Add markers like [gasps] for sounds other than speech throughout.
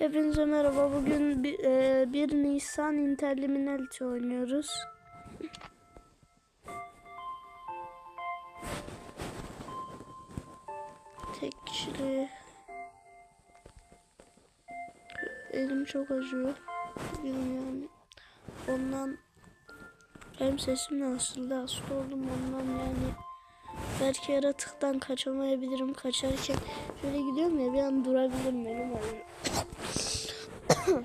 Hepinize merhaba. Bugün bir, e, 1 Nisan Interliminality oynuyoruz. Tek kişili. Elim çok acıyor. Yani. Ondan hem sesim de nasıldı hasta oldum ondan yani. Belki yaratıktan kaçamayabilirim. Kaçarken şöyle gidiyorum ya bir an durabilirim benim acıyor. [coughs]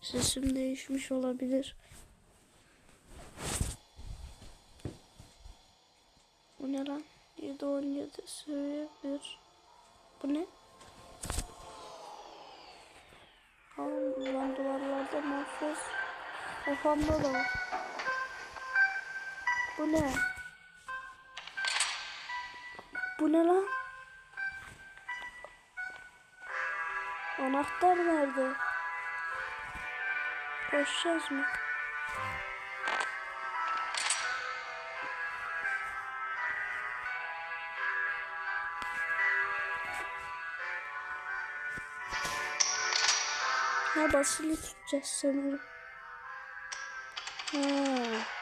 Sesim değişmiş olabilir. Bu ne lan? 7 17 seviye 1. Bu ne? Lan duvarlarda mahfuz. Kafamda da var. Bu ne? Bu ne lan? Anahtar nerede? Koşacağız mı? Ha basılı tutacağız sanırım. Ha.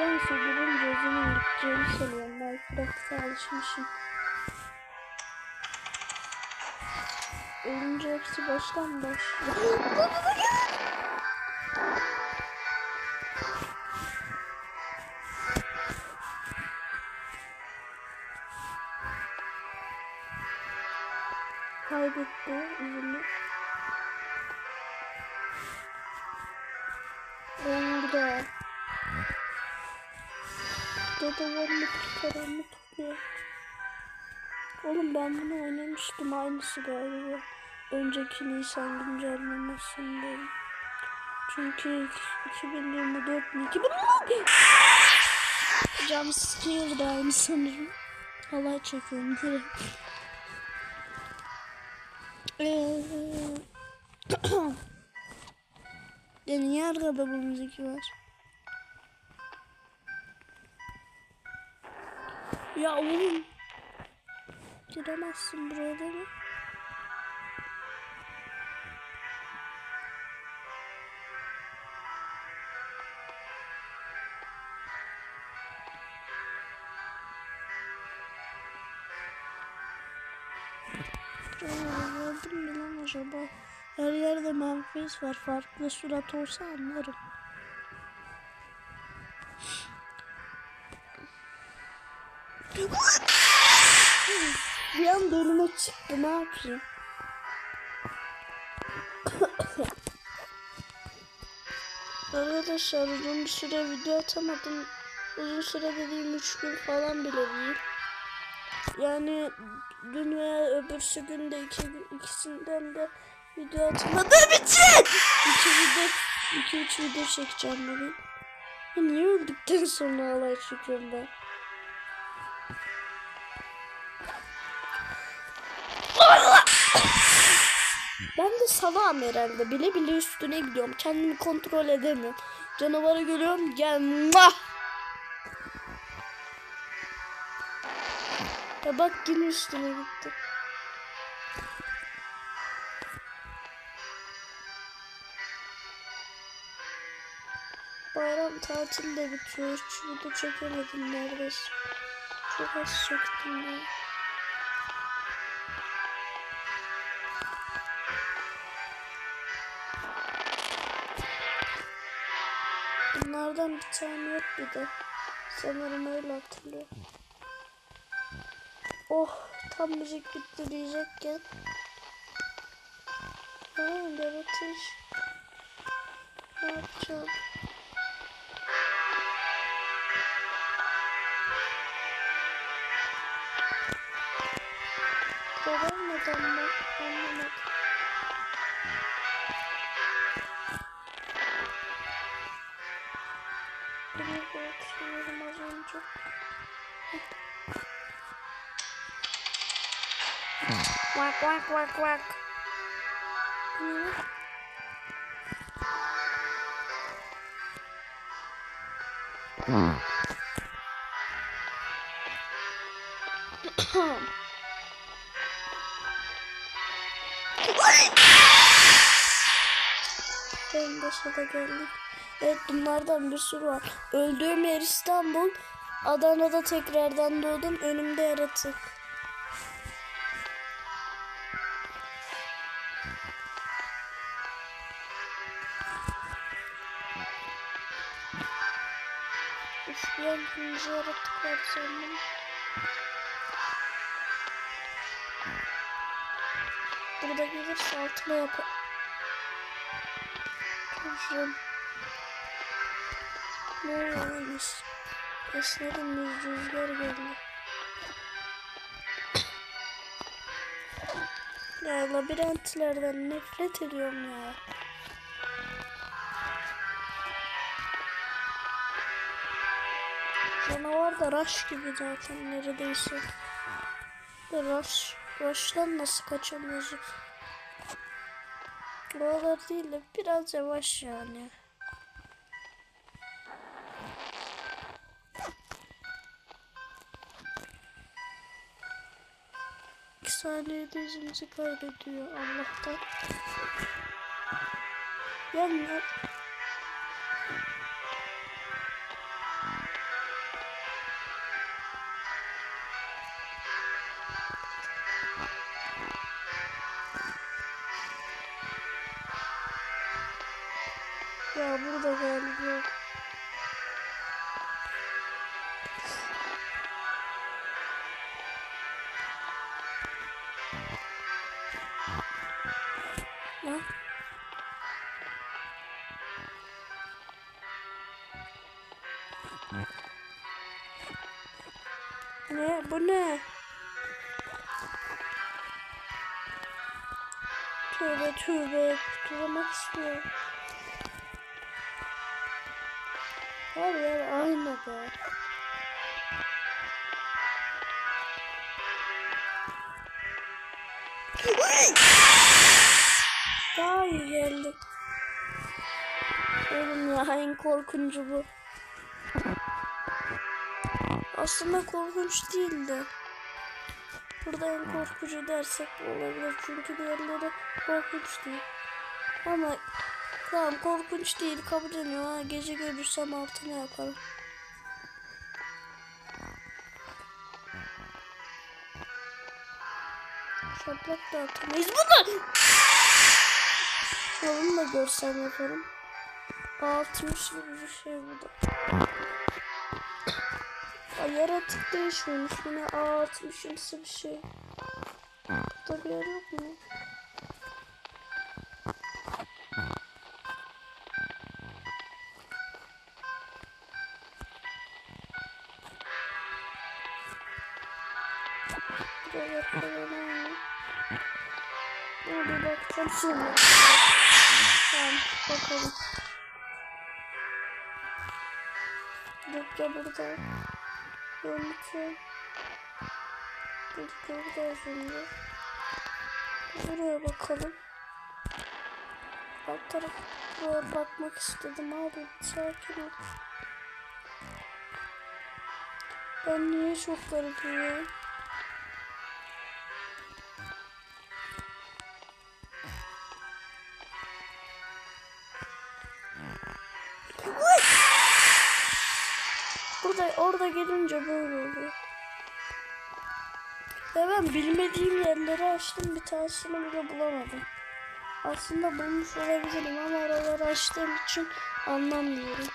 Nedense durum gözümün gideceğini sanıyorum. Minecraft'a alışmışım. Ölünce hepsi baştan başlıyor. [gasps] Kaybetti izini. Dadalarını karanlık tutuyor. Oğlum ben bunu oynamıştım aynısı galiba. Önceki Nisan güncellemesindeyim. Çünkü 2024 mi? 2024 Cam scare da aynı sanırım. Halay çekiyorum direkt. Eee... ya niye arkada bu müzik var? Ya oğlum. Giremezsin buraya değil mi? Mü lan acaba? Her yerde Memphis var. Farklı surat olsa anlarım. An önüme çıktı ne yapayım? [coughs] Arkadaşlar uzun bir süre video atamadım. Uzun süre dediğim 3 gün falan bile değil. Yani dün veya öbürsü günde iki, ikisinden de video atamadığım için iki video, iki üç video çekeceğim bugün. Ya niye öldükten sonra alay çekiyorum ben? Ben de salağım herhalde. Bile bile üstüne gidiyorum. Kendimi kontrol edemiyorum. Canavara görüyorum. Gel. Muah! Ya bak yine üstüne gitti. Bayram tatil de bitiyor. Hiç video çekemedim neredeyse. Çok az çektim ya. Bunlardan bir tane yok bir de. Sanırım öyle hatırlıyorum. Oh tam müzik bitti diyecekken. Ha yaratış. Ne yapacağım? Neden ben çok. Quack quack quack quack. en başa da geldik. Evet bunlardan bir sürü var. Öldüğüm yer İstanbul. Adana'da tekrardan doğdum. Önümde yaratık. Üfleyen kırmızı yaratık sandım. Burada gelirse altıma yapar. Çocuğum. Ne oluyormuş? Esnerim bir rüzgar geldi. Ya labirentlerden nefret ediyorum ya. Canavar da Rush gibi zaten neredeyse. De Rush, Rush'tan nasıl kaçamıyoruz? Buralar değil de biraz yavaş yani. Saniyede izimizi kaybediyor Allah'tan. Ya Bu ne? Tövbe tövbe. Kurtulamak istiyorum. Her yer aynı be. Daha iyi geldi. Oğlum ya en korkuncu bu. Aslında korkunç değildi. Burada en korkucu dersek olabilir. Çünkü diğerleri korkunç değil. Ama tamam korkunç değil kabul ediyorum. Ha, gece görürsem altına yaparım. Şaplak da atamayız. Bunu! Onu da görsem yaparım. Altmış gibi bir şey bu da. Ay yaratık değişmemiş yine A60'ımsı bir şey. Burada bir yer yok mu? Buraya koyalım. Buna bir bakacağım. Tamam bakalım. Dükkan burada. Görüntü. Dükkan burada şimdi. Buraya bakalım. Alt taraf buraya bakmak istedim abi. Sakin ol. Ben niye çok garibim ya? Orada gelince böyle oluyor. Ve ben bilmediğim yerleri açtım bir tanesini bile bulamadım. Aslında bulmuş olabilirim ama oraları açtığım için anlamıyorum.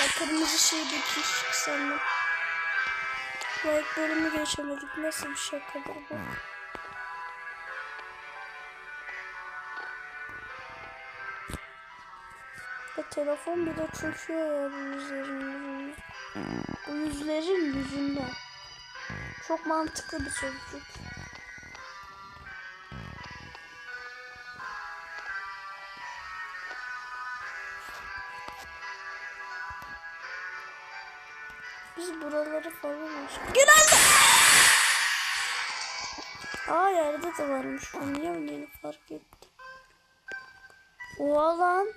Ya kırmızı şık sandım. Bu ilk bölümü geçemedik. Nasıl bir şakadır bu? Ya telefon bile çöküyor ya bu yüzlerin yüzünden. Bu yüzlerin yüzünden. Çok mantıklı bir sözcük. Biz Geldi. Aa yerde de varmış. Yeni fark ettim. Oha lan.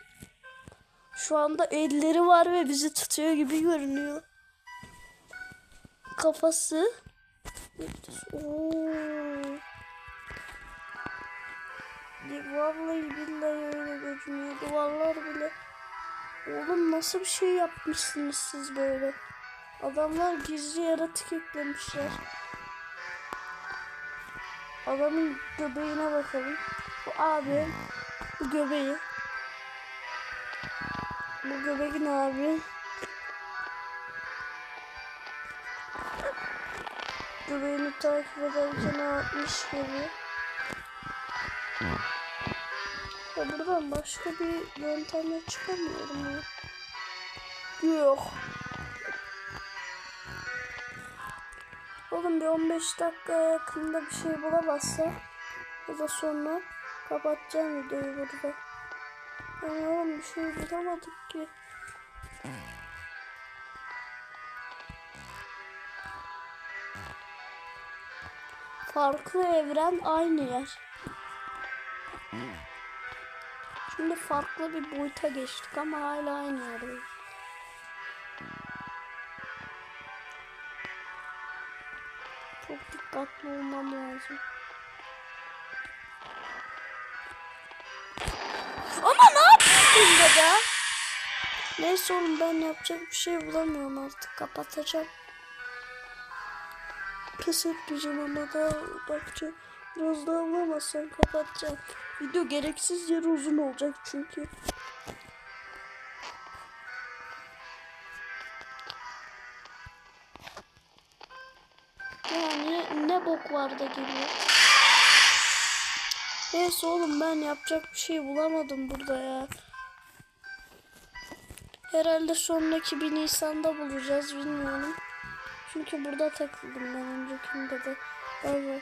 Şu anda elleri var ve bizi tutuyor gibi görünüyor. Kafası. Oo. Vallahi billahi öyle görünüyor. Duvarlar bile. Oğlum nasıl bir şey yapmışsınız siz böyle? Adamlar gizli yaratık eklemişler. Adamın göbeğine bakalım. Bu abi. Bu göbeği. Bu göbeğin abi. Göbeğini takip ederken atmış gibi. Ya buradan başka bir yöntemle çıkamıyorum ya. Yok. Oğlum bir 15 dakika yakında bir şey bulamazsa ya da sonra kapatacağım videoyu burada. Yani oğlum bir şey bulamadık ki. Farklı evren aynı yer. Şimdi farklı bir boyuta geçtik ama hala aynı yerdeyiz. Çok dikkatli olmam lazım. Ama yapıyorsun dede? Neyse oğlum ben yapacak bir şey bulamıyorum artık kapatacağım. Pes etmeyeceğim ama daha bakacağım. Biraz daha bulamazsam kapatacağım. Video gereksiz yere uzun olacak çünkü. Yani ne bok var da geliyor. Neyse oğlum ben yapacak bir şey bulamadım burada ya. Herhalde sonraki bir Nisan'da bulacağız bilmiyorum. Çünkü burada takıldım ben öncekinde de. Bay bay.